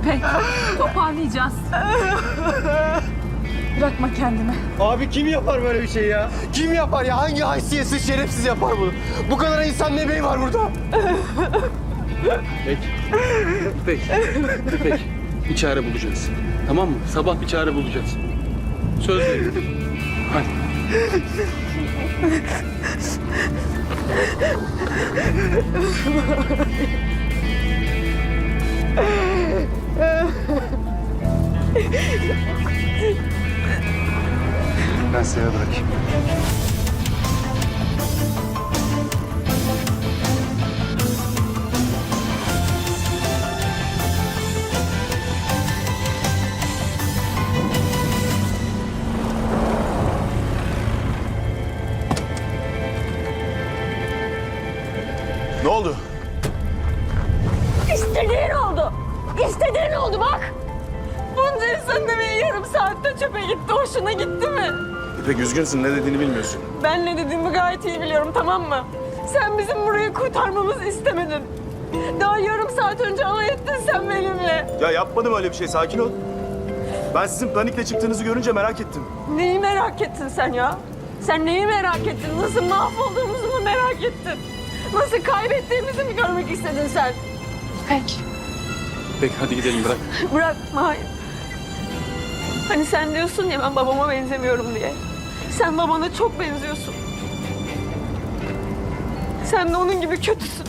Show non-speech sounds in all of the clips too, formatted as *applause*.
İpek toparlayacağız. Bırakma kendini. Abi kim yapar böyle bir şey ya? Kim yapar ya? Hangi haysiyetsiz şerefsiz yapar bunu? Bu kadar insan ne beyi var burada? İpek. İpek. İpek. Bir çare bulacağız. Tamam mı? Sabah bir çare bulacağız. Söz veriyorum. Hadi. Ben size bırakayım. İpek üzgünsün ne dediğini bilmiyorsun. Ben ne dediğimi gayet iyi biliyorum tamam mı? Sen bizim burayı kurtarmamızı istemedin. Daha yarım saat önce alay ettin sen benimle. Ya yapmadım öyle bir şey sakin ol. Ben sizin panikle çıktığınızı görünce merak ettim. Neyi merak ettin sen ya? Sen neyi merak ettin? Nasıl mahvolduğumuzu mu merak ettin? Nasıl kaybettiğimizi mi görmek istedin sen? Peki. İpek hadi gidelim bırak. Bırakma hayır. Hani sen diyorsun ya ben babama benzemiyorum diye. Sen babana çok benziyorsun. Sen de onun gibi kötüsün.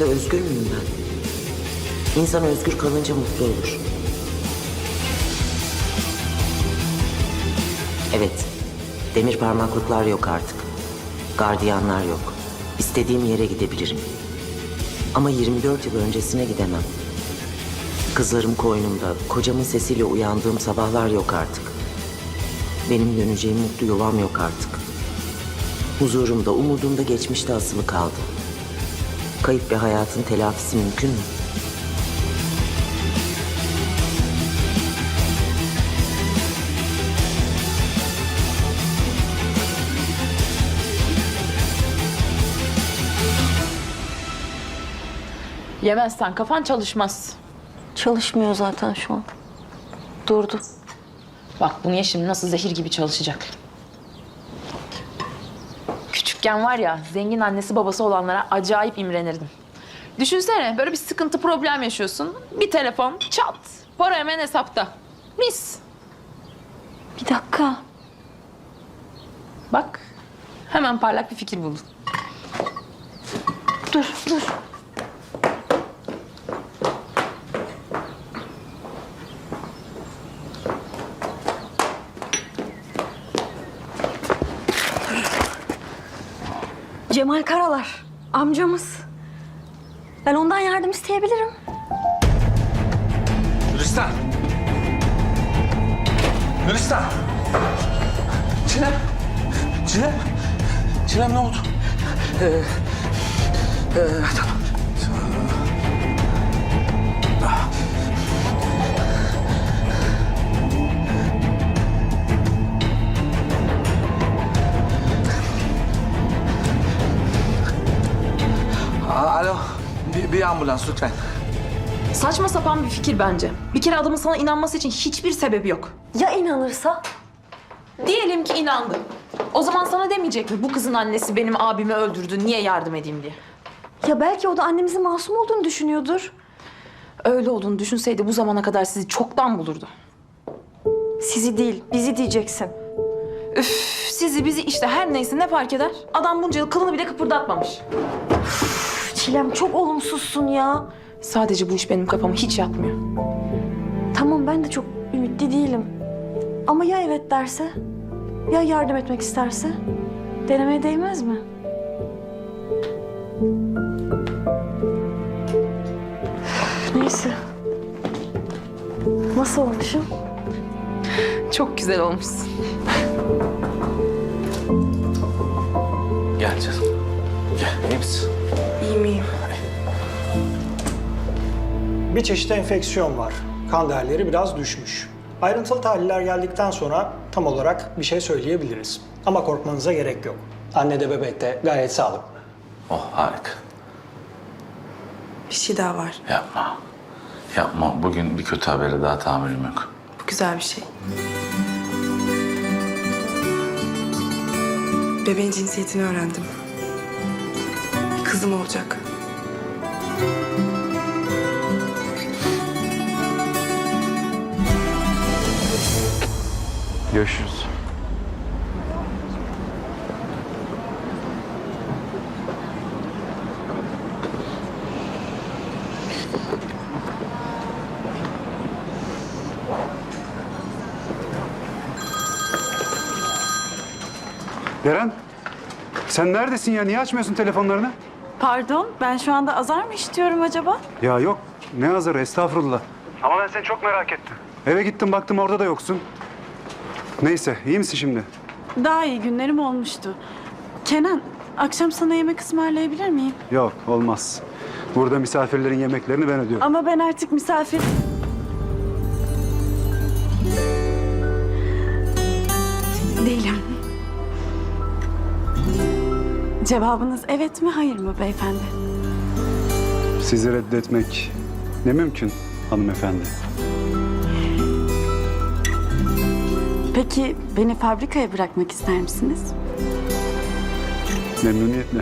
Şimdi özgür müyüm ben? İnsan özgür kalınca mutlu olur. Evet, demir parmaklıklar yok artık. Gardiyanlar yok. İstediğim yere gidebilirim. Ama 24 yıl öncesine gidemem. Kızlarım koynumda, kocamın sesiyle uyandığım sabahlar yok artık. Benim döneceğim mutlu yuvam yok artık. Huzurum da, umudum da geçmişte asılı kaldı. Kayıp bir hayatın telafisi mümkün mü? Yemezsen kafan çalışmaz. Çalışmıyor zaten şu an. Durdu. Bak bu niye şimdi nasıl zehir gibi çalışacak. Küçükken var ya zengin annesi babası olanlara acayip imrenirdim. Düşünsene böyle bir sıkıntı problem yaşıyorsun. Bir telefon çat para hemen hesapta. Mis. Bir dakika. Bak hemen parlak bir fikir buldun. Dur, dur. Cemal Karalar, amcamız. Ben ondan yardım isteyebilirim. Gülistan! Gülistan! Çilem! Çilem! Çilem ne oldu? Ee, e, tamam. Alo, bir, bir ambulans lütfen. Saçma sapan bir fikir bence. Bir kere adamın sana inanması için hiçbir sebebi yok. Ya inanırsa? Diyelim ki inandı. O zaman sana demeyecek mi bu kızın annesi benim abimi öldürdü niye yardım edeyim diye. Ya belki o da annemizin masum olduğunu düşünüyordur. Öyle olduğunu düşünseydi bu zamana kadar sizi çoktan bulurdu. Sizi değil, bizi diyeceksin. Üf, sizi bizi işte her neyse ne fark eder? Adam bunca yıl kılını bile kıpırdatmamış. Çilem çok olumsuzsun ya. Sadece bu iş benim kafamı hiç yatmıyor. Tamam ben de çok ümitli değilim. Ama ya evet derse? Ya yardım etmek isterse? Denemeye değmez mi? Neyse. Nasıl olmuşum? Çok güzel olmuşsun. Gel canım. Gel, iyi misin? Bir çeşit enfeksiyon var. Kan değerleri biraz düşmüş. Ayrıntılı tahliller geldikten sonra tam olarak bir şey söyleyebiliriz. Ama korkmanıza gerek yok. Anne de bebek de gayet sağlıklı. Oh harika. Bir şey daha var. Yapma. Yapma. Bugün bir kötü habere daha tahammülüm yok. Bu güzel bir şey. Bebeğin cinsiyetini öğrendim. Kızım olacak. Görüşürüz. Deren, sen neredesin ya? Niye açmıyorsun telefonlarını? Pardon, ben şu anda azar mı işitiyorum acaba? Ya yok, ne hazırı, estağfurullah. Ama ben seni çok merak ettim. Eve gittim baktım orada da yoksun. Neyse, iyi misin şimdi? Daha iyi günlerim olmuştu. Kenan, akşam sana yemek ısmarlayabilir miyim? Yok, olmaz. Burada misafirlerin yemeklerini ben ödüyorum. Ama ben artık misafir... Cevabınız evet mi, hayır mı beyefendi? Sizi reddetmek ne mümkün hanımefendi. Peki beni fabrikaya bırakmak ister misiniz? Memnuniyetle.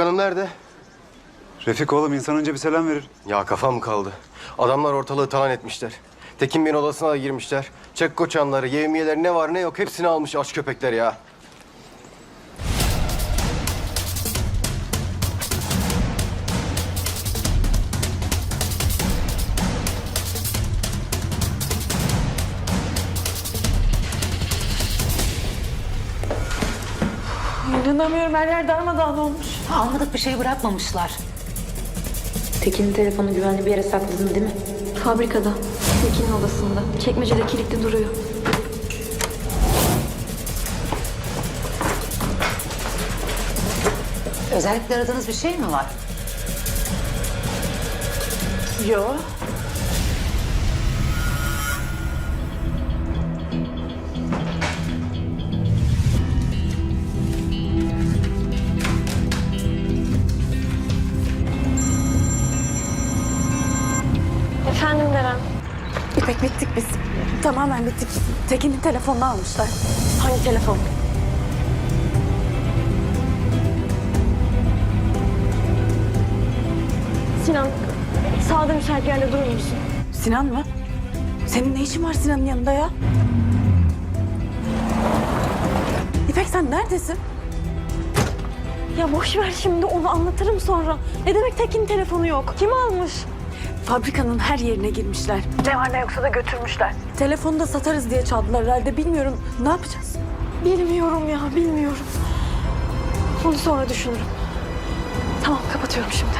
Hanım nerede? Refik oğlum insan önce bir selam verir. Ya kafam kaldı. Adamlar ortalığı talan etmişler. Tekin Bey'in odasına da girmişler. Çek koçanları, yevmiyeleri ne var ne yok hepsini almış aç köpekler ya. İnanamıyorum her yer darmadağın olmuş. Almadık bir şey bırakmamışlar. Tekin'in telefonu güvenli bir yere sakladın değil mi? Fabrikada. Tekin'in odasında. Çekmecede kilitli duruyor. Özellikle aradığınız bir şey mi var? Yo. Bittik biz. Tamamen bittik. Tekin'in telefonunu almışlar. Hangi telefon? Sinan, sağda müsait bir yerde durur musun? Sinan mı? Senin ne işin var Sinan'ın yanında ya? İpek sen neredesin? Ya boş ver şimdi onu anlatırım sonra. Ne demek Tekin telefonu yok? Kim almış? Fabrikanın her yerine girmişler. Ne var ne yoksa da götürmüşler. Telefonu da satarız diye çaldılar herhalde. Bilmiyorum. Ne yapacağız? Bilmiyorum ya, bilmiyorum. Bunu sonra düşünürüm. Tamam, kapatıyorum şimdi.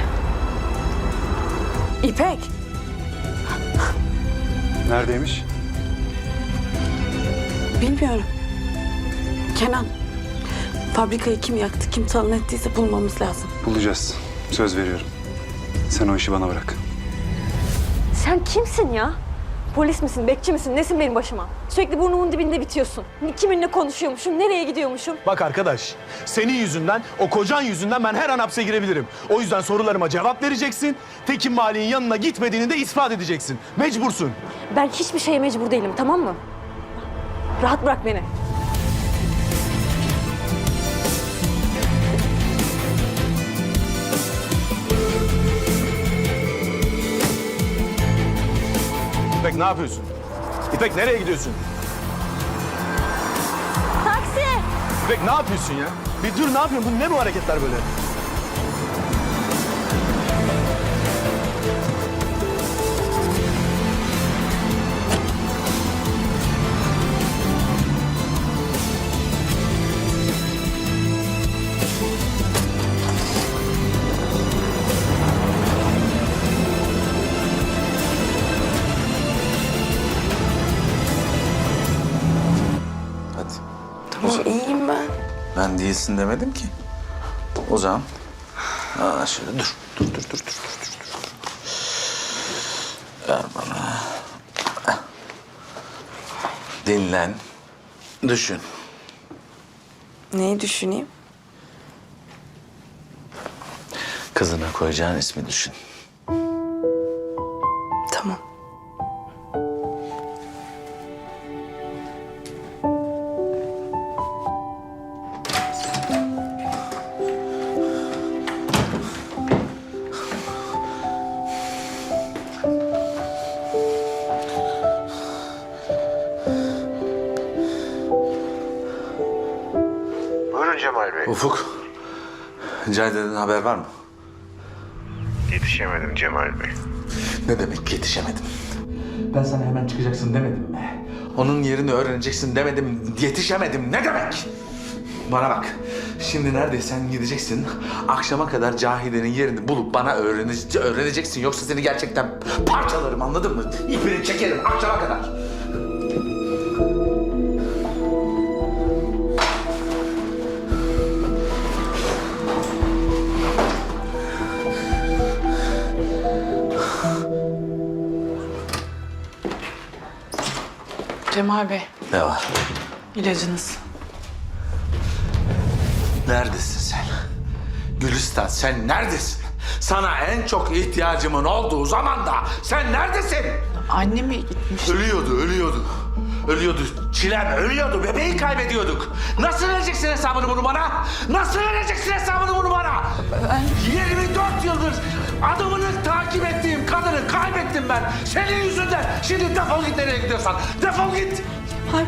İpek. Neredeymiş? Bilmiyorum. Kenan. Fabrikayı kim yaktı, kim talan ettiyse bulmamız lazım. Bulacağız. Söz veriyorum. Sen o işi bana bırak. Sen kimsin ya? Polis misin, bekçi misin, nesin benim başıma? Sürekli burnumun dibinde bitiyorsun. Kiminle konuşuyormuşum, nereye gidiyormuşum? Bak arkadaş, senin yüzünden, o kocan yüzünden ben her an hapse girebilirim. O yüzden sorularıma cevap vereceksin. Tekin Mali'nin yanına gitmediğini de ispat edeceksin. Mecbursun. Ben hiçbir şeye mecbur değilim, tamam mı? Rahat bırak beni. İpek ne yapıyorsun? İpek nereye gidiyorsun? Taksi! İpek ne yapıyorsun ya? Bir dur ne yapıyorsun? Bu ne bu hareketler böyle? Değilsin demedim ki. O zaman. Aa, şöyle dur. Dur dur dur dur dur. dur, dur. Ver bana. Dinlen. Düşün. Neyi düşüneyim? Kızına koyacağın ismi düşün. Haber var mı? Yetişemedim Cemal Bey. Ne demek yetişemedim? Ben sana hemen çıkacaksın demedim mi? Onun yerini öğreneceksin demedim. Yetişemedim ne demek? Bana bak. Şimdi neredeysen gideceksin. Akşama kadar Cahide'nin yerini bulup bana öğrene- öğreneceksin. Yoksa seni gerçekten parçalarım anladın mı? İpini çekerim akşama kadar. Cemal Bey, Ne var? ilacınız. Neredesin sen? Gülistan sen neredesin? Sana en çok ihtiyacımın olduğu zaman da sen neredesin? Annemi gitmiş. Ölüyordu, ölüyordu. ölüyordu. Çilem ölüyordu. Bebeği kaybediyorduk. Nasıl vereceksin hesabını bunu bana? Nasıl vereceksin hesabını bunu bana? 24 yıldır adımını takip ettiğim kadını kaybettim ben. Senin yüzünden. Şimdi defol git nereye gidiyorsan. Defol git. Abi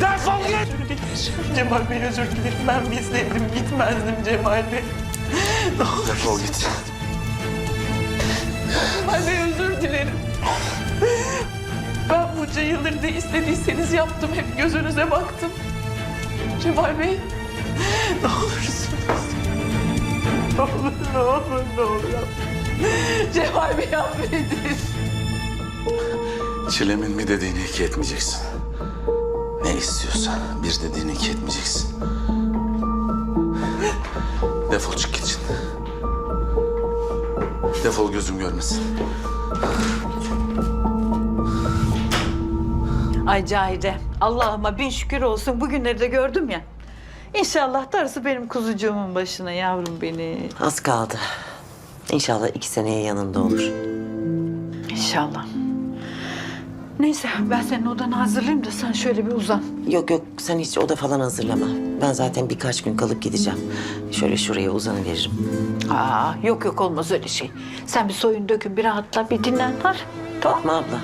Defol git. Cemal Bey özür dilerim. Ben bilseydim gitmezdim Cemal Bey. Defol git. Cemal Bey özür dilerim. Ben bunca yıldır ne istediyseniz yaptım. Hep gözünüze baktım. Cemal Bey ne olursunuz. Ne olur ne olur ne olur. *laughs* Cemal Bey affedin. Çilemin bir dediğini iki etmeyeceksin. Ne istiyorsa bir dediğini iki etmeyeceksin. Defol çık git şimdi. Defol gözüm görmesin. Ay Cahide, Allah'ıma bin şükür olsun bugünleri de gördüm ya. İnşallah darısı benim kuzucuğumun başına yavrum beni. Az kaldı. İnşallah iki seneye yanında olur. İnşallah. Neyse ben senin odanı hazırlayayım da sen şöyle bir uzan. Yok yok sen hiç oda falan hazırlama. Ben zaten birkaç gün kalıp gideceğim. Şöyle şuraya uzanıveririm. Aa, yok yok olmaz öyle şey. Sen bir soyun dökün bir rahatla bir dinlen. Hadi. Tamam. Fatma abla.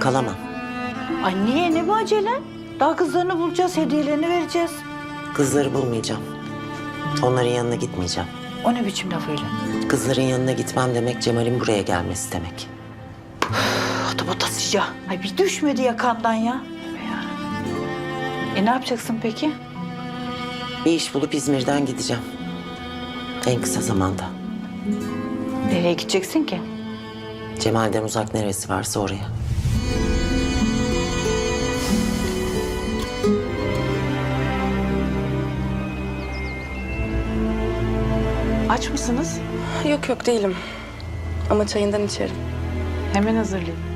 Kalamam. Ay niye ne bu acelen? Daha kızlarını bulacağız, hediyelerini vereceğiz. Kızları bulmayacağım. Onların yanına gitmeyeceğim. O ne biçim laf öyle? Kızların yanına gitmem demek Cemal'in buraya gelmesi demek. Atı batasıca. Ay bir düşmedi yakandan ya. E ne yapacaksın peki? Bir iş bulup İzmir'den gideceğim. En kısa zamanda. Nereye gideceksin ki? Cemal'den uzak neresi varsa oraya. Aç mısınız? Yok yok değilim. Ama çayından içerim. Hemen hazırlayayım.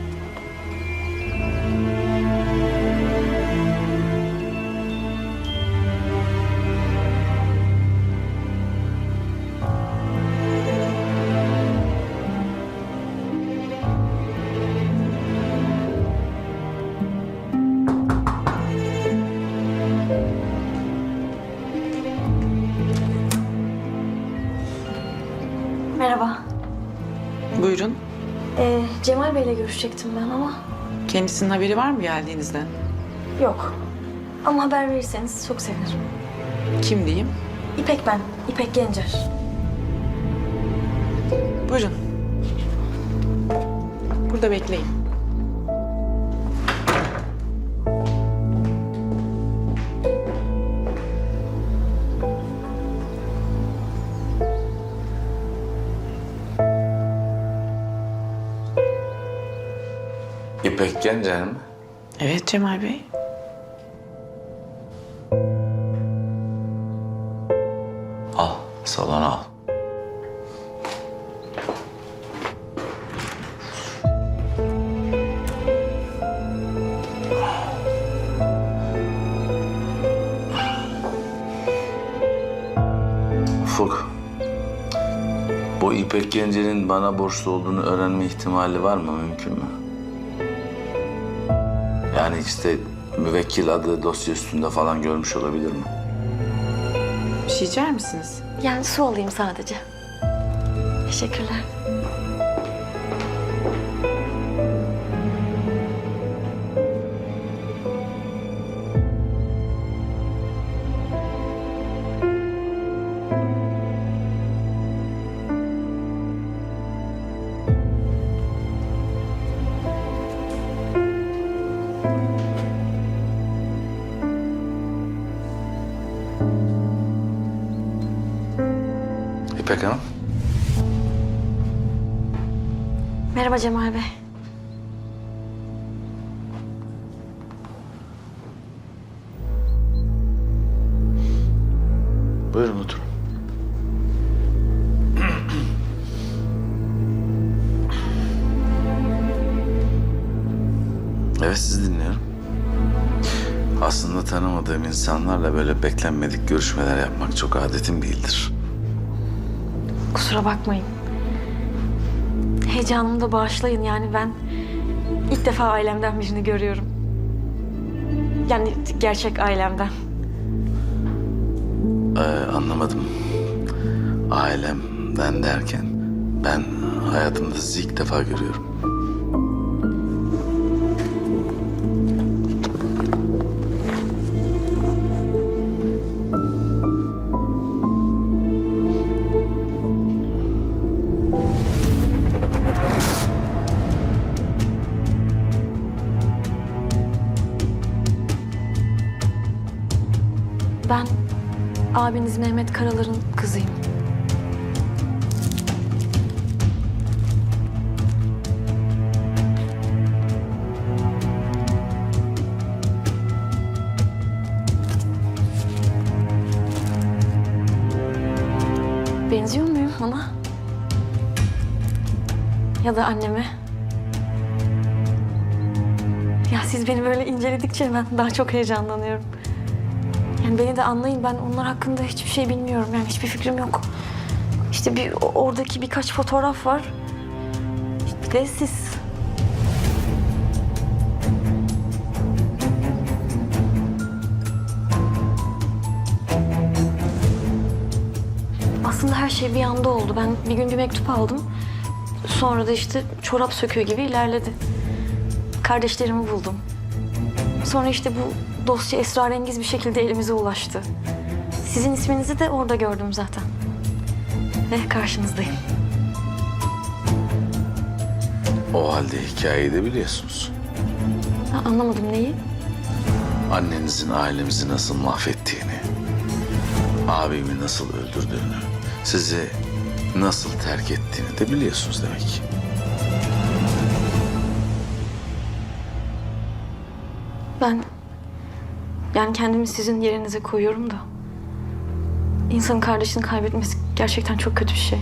Bey'le görüşecektim ben ama Kendisinin haberi var mı geldiğinizden? yok. Ama haber verirseniz çok sevinirim. Kim diyeyim? İpek ben. İpek Gencer. Buyurun. Burada bekleyin. İpek Gencer mi? Evet Cemal Bey. Al, salona al. Ufuk. Bu İpek Gencer'in bana borçlu olduğunu öğrenme ihtimali var mı? Mümkün mü? Yani işte müvekkil adı dosya üstünde falan görmüş olabilir mi? Bir şey içer misiniz? Yani su alayım sadece. Teşekkürler. Merhaba Cemal Bey. Buyurun oturun. Evet sizi dinliyorum. Aslında tanımadığım insanlarla böyle beklenmedik görüşmeler yapmak çok adetim değildir. Kusura bakmayın. Heyecanımı da bağışlayın yani ben ilk defa ailemden birini görüyorum. Yani gerçek ailemden. Ee, anlamadım. Ailemden derken ben hayatımda sizi ilk defa görüyorum. Karalar'ın kızıyım. Benziyor muyum ona? Ya da anneme? Ya siz beni böyle inceledikçe ben daha çok heyecanlanıyorum. Yani beni de anlayın ben onlar hakkında hiçbir şey bilmiyorum yani hiçbir fikrim yok. İşte bir oradaki birkaç fotoğraf var. Bir de siz. Aslında her şey bir anda oldu. Ben bir gün bir mektup aldım. Sonra da işte çorap söküğü gibi ilerledi. Kardeşlerimi buldum. Sonra işte bu dosya esrarengiz bir şekilde elimize ulaştı. Sizin isminizi de orada gördüm zaten. Ve karşınızdayım. O halde hikayeyi de biliyorsunuz. Ha, anlamadım neyi? Annenizin ailemizi nasıl mahvettiğini, abimi nasıl öldürdüğünü, sizi nasıl terk ettiğini de biliyorsunuz demek. Ben yani kendimi sizin yerinize koyuyorum da. İnsanın kardeşini kaybetmesi gerçekten çok kötü bir şey.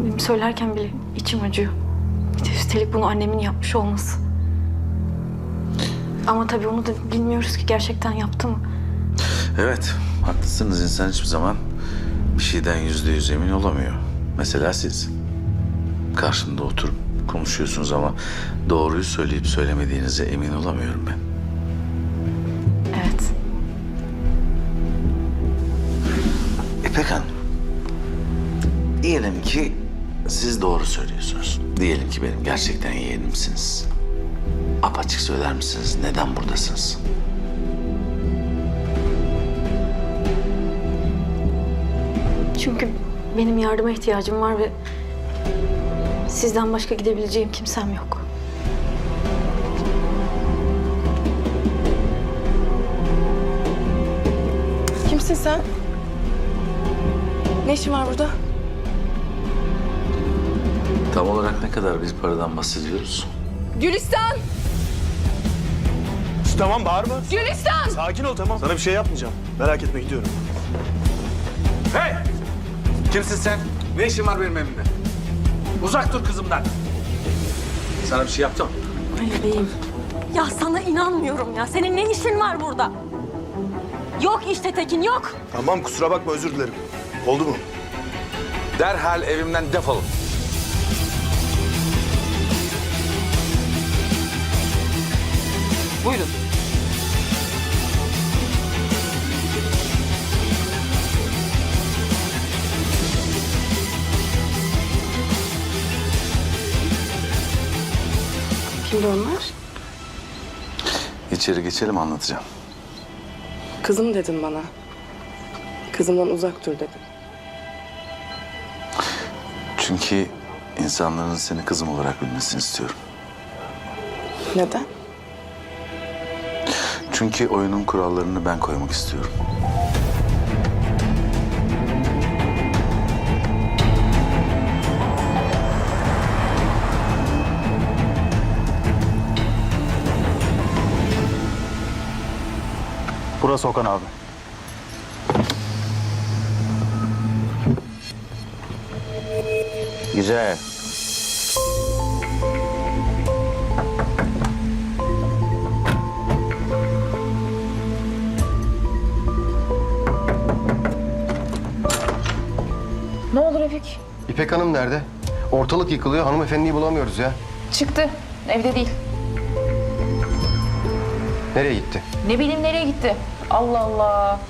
Benim söylerken bile içim acıyor. Bir Üstelik bunu annemin yapmış olması. Ama tabii onu da bilmiyoruz ki gerçekten yaptı mı? Evet, haklısınız. İnsan hiçbir zaman bir şeyden yüzde yüz emin olamıyor. Mesela siz. Karşımda oturup konuşuyorsunuz ama doğruyu söyleyip söylemediğinize emin olamıyorum ben. İpek Hanım, diyelim ki siz doğru söylüyorsunuz. Diyelim ki benim gerçekten yeğenimsiniz. Apaçık söyler misiniz? Neden buradasınız? Çünkü benim yardıma ihtiyacım var ve sizden başka gidebileceğim kimsem yok. Kimsin sen? Ne işin var burada? Tam olarak ne kadar bir paradan bahsediyoruz? Gülistan! Tamam bağırma. Gülistan! Sakin ol tamam. Sana bir şey yapmayacağım. Merak etme gidiyorum. Hey! Kimsin sen? Ne işin var benim evimde? Uzak dur kızımdan. Sana bir şey yaptım. Ali Bey'im. Ya sana inanmıyorum ya. Senin ne işin var burada? Yok işte Tekin yok. Tamam kusura bakma özür dilerim. Oldu mu? Derhal evimden defolun. Buyurun. Kimdi onlar? İçeri geçelim anlatacağım. Kızım dedin bana. Kızımdan uzak dur dedin. Çünkü insanların seni kızım olarak bilmesini istiyorum. Neden? Çünkü oyunun kurallarını ben koymak istiyorum. Burası Okan abi. Güzel. Ne olur Refik? İpek Hanım nerede? Ortalık yıkılıyor. Hanımefendiyi bulamıyoruz ya. Çıktı. Evde değil. Nereye gitti? Ne bileyim nereye gitti? Allah Allah.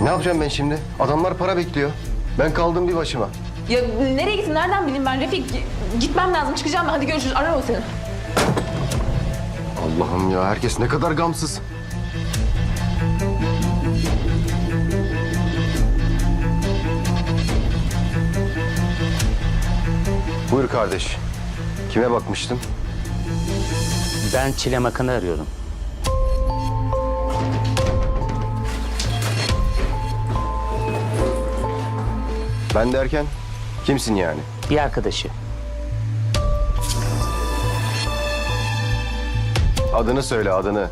Ne yapacağım ben şimdi? Adamlar para bekliyor. Ben kaldım bir başıma. Ya nereye gitti? Nereden bileyim ben Refik? Gitmem lazım. Çıkacağım ben. Hadi görüşürüz. Ararım o seni. Allah'ım ya herkes ne kadar gamsız. Buyur kardeş. Kime bakmıştın? Ben Çilem Akın'ı arıyorum. Ben derken kimsin yani? Bir arkadaşı. Adını söyle adını.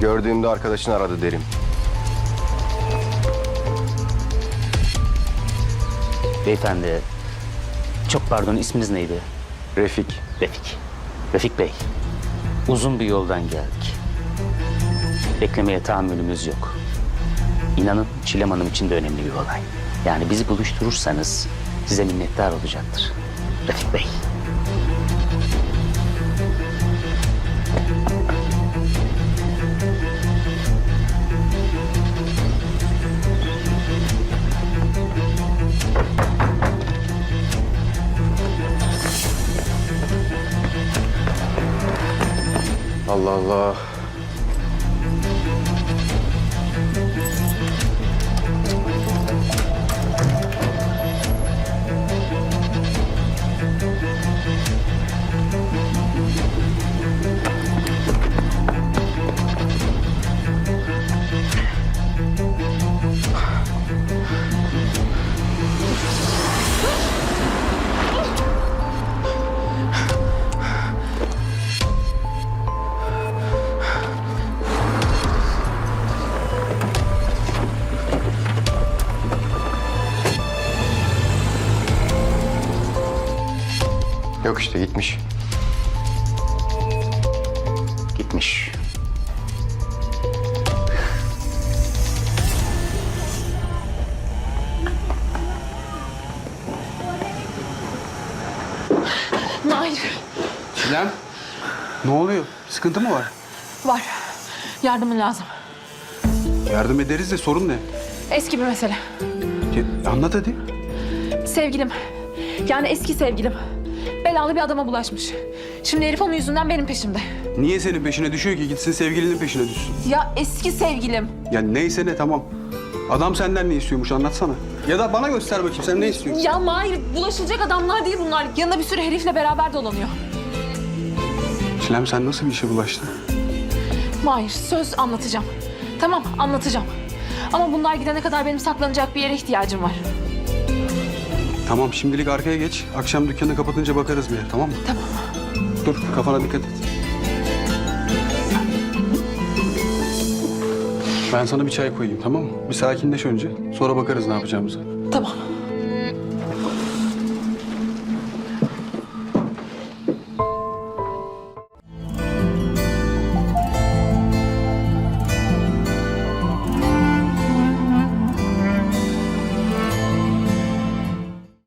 Gördüğümde arkadaşın aradı derim. Beyefendi, çok pardon isminiz neydi? Refik. Refik. Refik Bey, uzun bir yoldan geldik. Beklemeye tahammülümüz yok. İnanın Çilem Hanım için de önemli bir olay. Yani bizi buluşturursanız size minnettar olacaktır. Refik Bey. Allah Allah. İşte gitmiş. Gitmiş. Mahir. Çilem. Ne oluyor? Sıkıntı mı var? Var. Yardımın lazım. Yardım ederiz de sorun ne? Eski bir mesele. Ya, anlat hadi. Sevgilim. Yani eski sevgilim. Belalı bir adama bulaşmış. Şimdi herif onun yüzünden benim peşimde. Niye senin peşine düşüyor ki? Gitsin sevgilinin peşine düşsün. Ya eski sevgilim. Ya neyse ne tamam. Adam senden ne istiyormuş anlatsana. Ya da bana göster bakayım sen ne istiyorsun? Ya Mahir bulaşılacak adamlar değil bunlar. Yanında bir sürü herifle beraber dolanıyor. Çilem sen nasıl bir işe bulaştın? Mahir söz anlatacağım. Tamam anlatacağım. Ama bunlar gidene kadar benim saklanacak bir yere ihtiyacım var. Tamam şimdilik arkaya geç. Akşam dükkanı kapatınca bakarız bir yer tamam mı? Tamam. Dur kafana dikkat et. Ben sana bir çay koyayım tamam mı? Bir sakinleş önce. Sonra bakarız ne yapacağımıza. Tamam.